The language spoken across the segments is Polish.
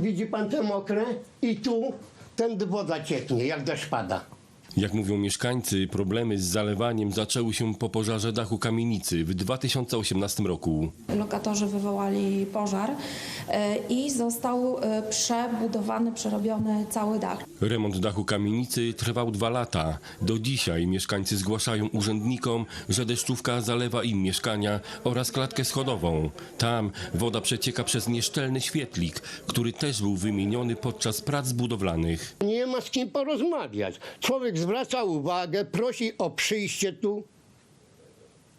Widzi pan te mokre? I tu ten woda cieknie, jak deszcz pada. Jak mówią mieszkańcy, problemy z zalewaniem zaczęły się po pożarze dachu kamienicy w 2018 roku. Lokatorzy wywołali pożar e, i został e, przebudowany, przerobiony cały dach. Remont dachu kamienicy trwał dwa lata. Do dzisiaj mieszkańcy zgłaszają urzędnikom, że deszczówka zalewa im mieszkania oraz klatkę schodową. Tam woda przecieka przez nieszczelny świetlik, który też był wymieniony podczas prac budowlanych. Nie ma z kim porozmawiać. Człowiek zwraca uwagę, prosi o przyjście tu.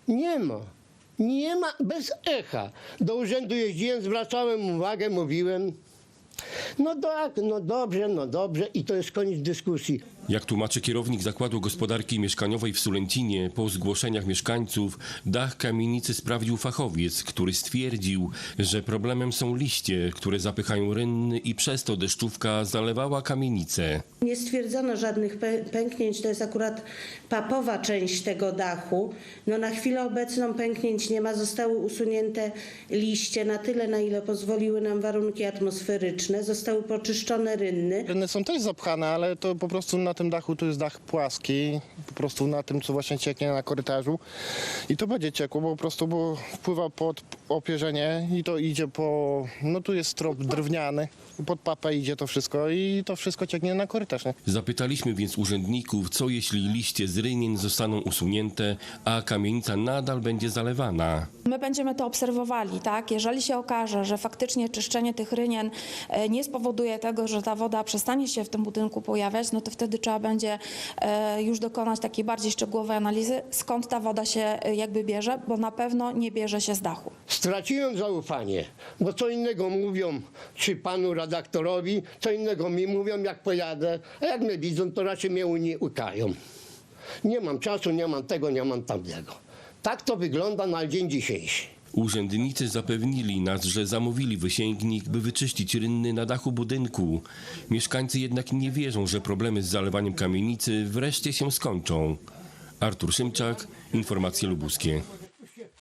Nie ma. Nie ma, bez echa. Do urzędu jeździłem, zwracałem uwagę, mówiłem. No tak, no dobrze, no dobrze i to jest koniec dyskusji. Jak tłumaczy kierownik Zakładu Gospodarki Mieszkaniowej w Sulęcinie, po zgłoszeniach mieszkańców dach kamienicy sprawdził fachowiec, który stwierdził, że problemem są liście, które zapychają rynny i przez to deszczówka zalewała kamienicę. Nie stwierdzono żadnych pę- pęknięć, to jest akurat papowa część tego dachu. No na chwilę obecną pęknięć nie ma, zostały usunięte liście na tyle, na ile pozwoliły nam warunki atmosferyczne, zostały poczyszczone rynny. Rynny są też zapchane, ale to po prostu na tym dachu to jest dach płaski, po prostu na tym, co właśnie cieknie na korytarzu. I to będzie ciekło, bo po prostu bo wpływa pod opierzenie i to idzie po, no tu jest strop drewniany, pod papę idzie to wszystko i to wszystko cieknie na korytarz. Nie? Zapytaliśmy więc urzędników, co jeśli liście z rynien zostaną usunięte, a kamienica nadal będzie zalewana. My będziemy to obserwowali, tak? Jeżeli się okaże, że faktycznie czyszczenie tych rynien e, nie spowoduje tego, że ta woda przestanie się w tym budynku pojawiać, no to wtedy trzeba będzie e, już dokonać takiej bardziej szczegółowej analizy, skąd ta woda się e, jakby bierze, bo na pewno nie bierze się z dachu. Straciłem zaufanie, bo co innego mówią, czy panu redaktorowi, co innego mi mówią, jak pojadę, a jak mnie widzą, to raczej mnie uni- ukają. Nie mam czasu, nie mam tego, nie mam tamtego. Tak to wygląda na dzień dzisiejszy. Urzędnicy zapewnili nas, że zamówili wysięgnik, by wyczyścić rynny na dachu budynku. Mieszkańcy jednak nie wierzą, że problemy z zalewaniem kamienicy wreszcie się skończą. Artur Szymczak, Informacje Lubuskie.